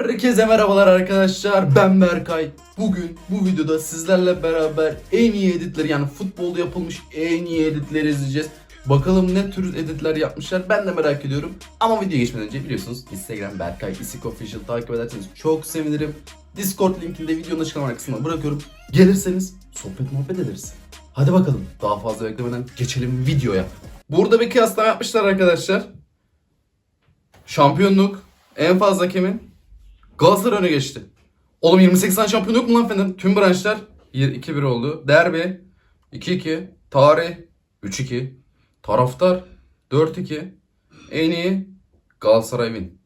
Herkese merhabalar arkadaşlar. Ben Berkay. Bugün bu videoda sizlerle beraber en iyi editleri yani futbolda yapılmış en iyi editleri izleyeceğiz. Bakalım ne tür editler yapmışlar ben de merak ediyorum. Ama videoya geçmeden önce biliyorsunuz Instagram Berkay Isik Official takip ederseniz çok sevinirim. Discord linkini de videonun açıklama kısmına bırakıyorum. Gelirseniz sohbet muhabbet ederiz. Hadi bakalım daha fazla beklemeden geçelim videoya. Burada bir kıyaslama yapmışlar arkadaşlar. Şampiyonluk en fazla kimin? Galatasaray öne geçti. Oğlum 28 tane şampiyon yok mu lan Fener? Tüm branşlar 2-1 oldu. Derbi 2-2. Tarih 3-2. Taraftar 4-2. En iyi Galatasaray win.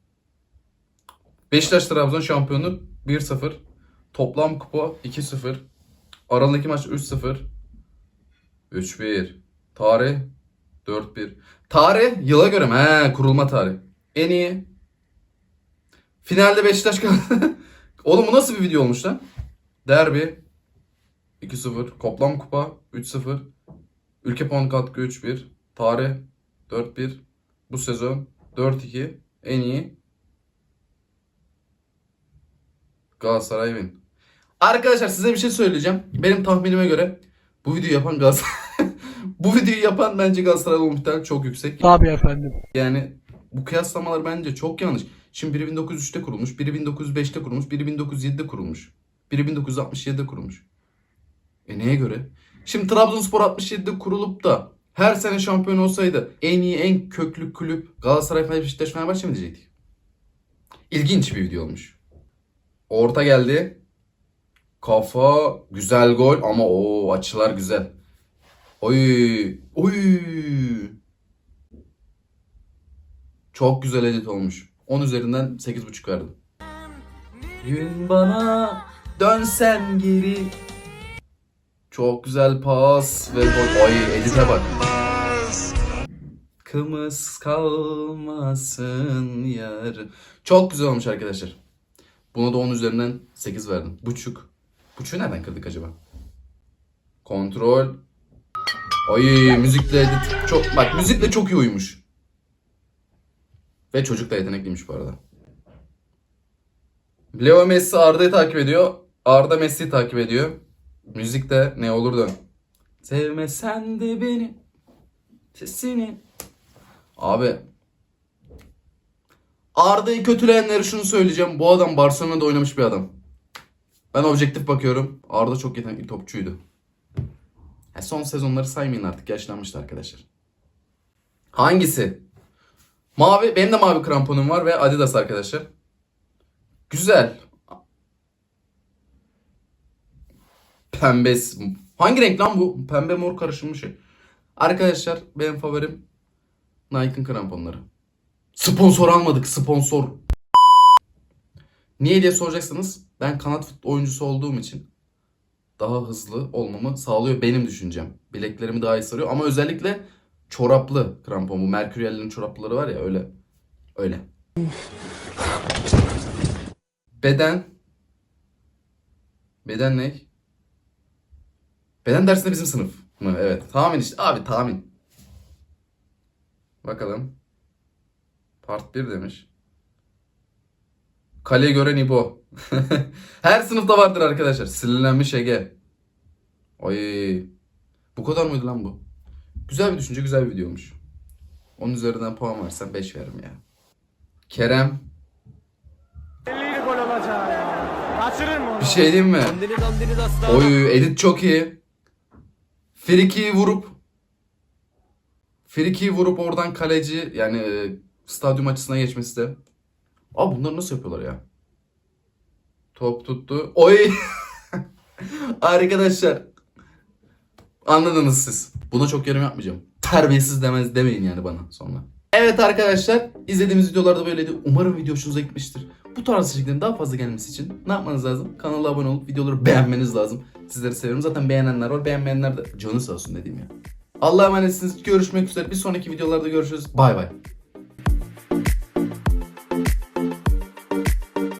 Beşiktaş Trabzon şampiyonluk 1-0. Toplam kupa 2-0. Aralarındaki maç 3-0. 3-1. Tarih 4-1. Tarih yıla göre mi? He, kurulma tarihi. En iyi. Finalde Beşiktaş kaldı. Oğlum bu nasıl bir video olmuş lan? Derbi 2-0. Toplam kupa 3-0. Ülke puan katkı 3-1. Tarih 4-1. Bu sezon 4-2. En iyi. Galatasaray win. Arkadaşlar size bir şey söyleyeceğim. Benim tahminime göre bu videoyu yapan Galatasaray... bu videoyu yapan bence Galatasaray olma çok yüksek. Tabii efendim. Yani bu kıyaslamalar bence çok yanlış. Şimdi biri 1903'te kurulmuş, biri 1905'te kurulmuş, biri 1907'de kurulmuş. Biri 1967'de kurulmuş. E neye göre? Şimdi Trabzonspor 67'de kurulup da her sene şampiyon olsaydı en iyi en köklü kulüp Galatasaray Beşiktaş Fenerbahçe mi diyecektik? İlginç bir video olmuş. Orta geldi. Kafa güzel gol ama o açılar güzel. Oy oy. Çok güzel edit olmuş. 10 üzerinden 8.5 verdim. Gün bana dönsen geri. Çok güzel pas ve gol. Ay edite bak. Kımız kalmasın yar. Çok güzel olmuş arkadaşlar. Buna da 10 üzerinden 8 verdim. Buçuk. Buçuğu nereden kırdık acaba? Kontrol. Ay müzikle edit. Çok, bak müzikle çok iyi uymuş. Ve çocuk da yetenekliymiş bu arada. Leo Messi Arda'yı takip ediyor. Arda Messi'yi takip ediyor. Müzik de ne olur dön. Sevmesen de beni. Sesini. Abi. Arda'yı kötüleyenlere şunu söyleyeceğim. Bu adam Barcelona'da oynamış bir adam. Ben objektif bakıyorum. Arda çok yetenekli topçuydu. Ya son sezonları saymayın artık. Yaşlanmıştı arkadaşlar. Hangisi? Mavi, benim de mavi kramponum var ve Adidas arkadaşlar. Güzel. Pembe. Hangi renk lan bu? Pembe mor karışımı şey. Arkadaşlar benim favorim Nike'ın kramponları. Sponsor almadık sponsor. Niye diye soracaksınız. Ben kanat fut oyuncusu olduğum için daha hızlı olmamı sağlıyor benim düşüncem. Bileklerimi daha iyi sarıyor ama özellikle çoraplı krampon bu Mercurial'lerin çorapları var ya öyle. Öyle. Beden Beden ne? Beden dersinde bizim sınıf mı? Evet. Tahmin işte. Abi tahmin. Bakalım. Part 1 demiş. Kale gören İbo. Her sınıfta vardır arkadaşlar. Sinirlenmiş Ege. Ay. Bu kadar mıydı lan bu? Güzel bir düşünce, güzel bir video olmuş. Onun üzerinden puan versem 5 veririm ya. Kerem. Belliydi gol olacağı ya. Kaçırır mı onu? Bir şey diyeyim mi? Oy edit çok iyi. Frikiyi vurup Frikiyi vurup oradan kaleci yani e, stadyum açısına geçmesi de. Abi bunları nasıl yapıyorlar ya? Top tuttu. Oy! Arkadaşlar. Anladınız siz. Buna çok yorum yapmayacağım. Terbiyesiz demez demeyin yani bana sonra. Evet arkadaşlar izlediğimiz videolarda böyleydi. Umarım video hoşunuza gitmiştir. Bu tarz içeriklerin daha fazla gelmesi için ne yapmanız lazım? Kanala abone olup videoları beğenmeniz lazım. Sizleri seviyorum. Zaten beğenenler var. Beğenmeyenler de canı sağ olsun dediğim ya. Allah'a emanetsiniz. Görüşmek üzere. Bir sonraki videolarda görüşürüz. Bay bay.